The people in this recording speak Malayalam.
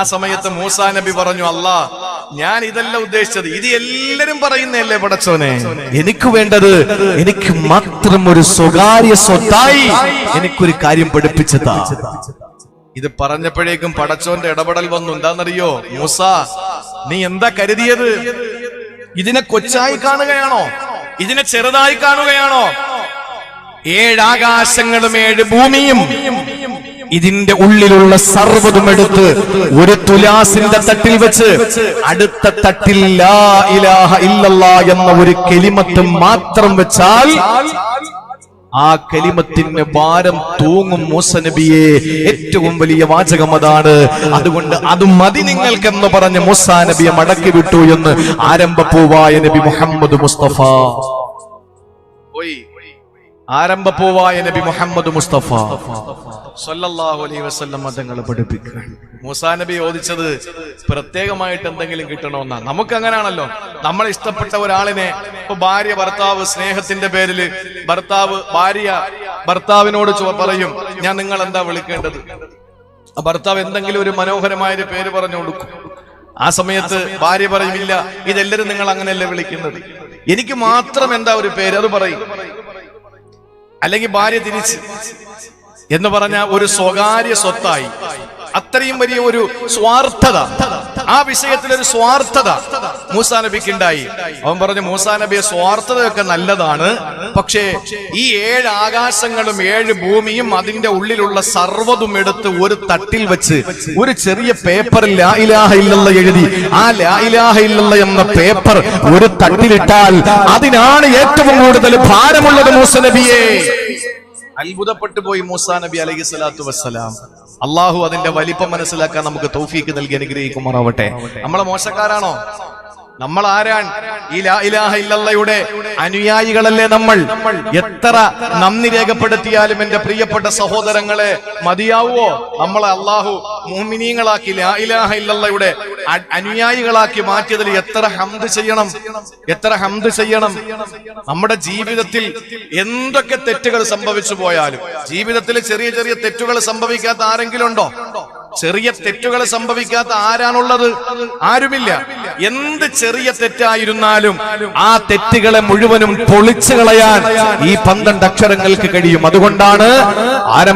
ആ സമയത്ത് മൂസാ നബി പറഞ്ഞു അല്ല ഞാൻ ഇതല്ല ഉദ്ദേശിച്ചത്. ഇത് എല്ലാരും പറയുന്നല്ലേ പടച്ചോനെ എനിക്ക് വേണ്ടത് എനിക്ക് മാത്രം ഒരു സ്വകാര്യ സ്വത്തായി എനിക്കൊരു കാര്യം പഠിപ്പിച്ചതാ. ഇത് പറഞ്ഞപ്പോഴേക്കും പടച്ചോന്റെ ഇടപെടൽ വന്നു. എന്താണെന്നറിയോ? മൂസ നീ എന്താ കരുതിയത്? ഇതിനെ കൊച്ചായി കാണുകയാണോ? ഇതിനെ ചെറുതായി കാണുകയാണോ? ഏഴാകാശങ്ങളും ഏഴ് ഭൂമിയും ഇതിന്റെ ഉള്ളിലുള്ള സർവതും എടുത്ത് ഒരു തുലാസിന്റെ തട്ടിൽ വെച്ച് അടുത്ത തട്ടിൽ എന്ന ഒരു കെലിമത്ത് മാത്രം വെച്ചാൽ ആ കലിമത്തിന് ഭാരം തൂങ്ങും മൂസനബിയെ ഏറ്റവും വലിയ വാചകം അതാണ്. അതുകൊണ്ട് അത് മതി നിങ്ങൾക്കെന്ന് പറഞ്ഞ് മൂസാ നബിയെ മടക്കി വിട്ടു എന്ന് ആരംഭപ്പൂവായ നബി മുഹമ്മദ് മുസ്തഫ. ആരംഭപ്പൂവായ നബി മുഹമ്മദ് മുസ്തഫ. സല്ലല്ലാഹു അലൈഹി വസല്ലം പഠിപ്പിക്കുകയാണ് മൂസാ നബി ചോദിച്ചത് പ്രത്യേകമായിട്ട് എന്തെങ്കിലും കിട്ടണമെന്നാ? നമുക്ക് അങ്ങനെയാണല്ലോ നമ്മൾ ഇഷ്ടപ്പെട്ട ഒരാളിനെ ഇപ്പൊ ഭാര്യ ഭർത്താവ് സ്നേഹത്തിന്റെ പേരിൽ ഭർത്താവ് ഭാര്യ ഭർത്താവിനോട് പറയും ഞാൻ നിങ്ങൾ എന്താ വിളിക്കേണ്ടത് ഭർത്താവ് എന്തെങ്കിലും ഒരു മനോഹരമായ പേര് പറഞ്ഞു കൊടുക്കും. ആ സമയത്ത് ഭാര്യ പറയും ഇല്ല ഇതെല്ലാരും നിങ്ങൾ അങ്ങനെയല്ലേ വിളിക്കുന്നത്? എനിക്ക് മാത്രം എന്താ ഒരു പേര്? അത് പറയും. അല്ലെങ്കിൽ ഭാര്യ തിരിച്ച് എന്ന് പറഞ്ഞ ഒരു സ്വകാര്യ സ്വത്തായി. അത്രയും വലിയ ഒരു സ്വാർത്ഥത. ആ വിഷയത്തിൽ ഒരു സ്വാർത്ഥത മൂസാ നബിക്ക് ഉണ്ടായി അവൻ പറഞ്ഞു മൂസാ നബിയെ സ്വാർത്ഥതയൊക്കെ നല്ലതാണ്. പക്ഷേ ഈ ഏഴ് ആകാശങ്ങളും ഏഴ് ഭൂമിയും അതിന്റെ ഉള്ളിലുള്ള സർവതും എടുത്ത് ഒരു തട്ടിൽ വെച്ച് ഒരു ചെറിയ പേപ്പറിൽ ലാ ഇലാഹ ഇല്ലല്ല എഴുതി ആ ലാ ഇലാഹ ഇല്ലല്ല എന്ന പേപ്പർ ഒരു തട്ടിലിട്ടാൽ അതിനാണ് ഏറ്റവും കൂടുതൽ ഭാരമുള്ളത് മൂസ നബിയെ. അത്ഭുതപ്പെട്ടു പോയി മൂസാ നബി അലൈഹി സ്വലാത്തു വസ്സലാം. അള്ളാഹു അതിന്റെ വലിപ്പം മനസ്സിലാക്കാൻ നമുക്ക് തൗഫീക്ക് നൽകി അനുഗ്രഹിക്കുമാറാവട്ടെ. നമ്മളെ മോശക്കാരാണോ? നമ്മൾ ആരാണ്? ഈ ഇല്ലല്ലയുടെ അനുയായികളല്ലേ നമ്മൾ? എത്ര നന്ദി രേഖപ്പെടുത്തിയാലും എന്റെ പ്രിയപ്പെട്ട സഹോദരങ്ങളെ മതിയാവുമോ നമ്മളെ അള്ളാഹു മോമിനീങ്ങളാക്കി ലാ ഇലാഹ ഇല്ലല്ലയുടെ അനുയായികളാക്കി മാറ്റിയതിൽ എത്ര ഹംദ് ചെയ്യണം? എത്ര ഹംദ് ചെയ്യണം? നമ്മുടെ ജീവിതത്തിൽ എന്തൊക്കെ തെറ്റുകൾ സംഭവിച്ചു പോയാലും ജീവിതത്തിൽ ചെറിയ ചെറിയ തെറ്റുകൾ സംഭവിക്കാത്ത ആരെങ്കിലും ഉണ്ടോ? ചെറിയ തെറ്റുകൾ സംഭവിക്കാത്ത ആരാണുള്ളത്? ആരുമില്ല. എന്ത് ചെറിയ തെറ്റായിരുന്നാലും ആ തെറ്റുകളെ മുഴുവനും പൊളിച്ചു കളയാൻ ഈ പന്ത്രണ്ട് അക്ഷരങ്ങൾക്ക് കഴിയും. അതുകൊണ്ടാണ് ആരംഭ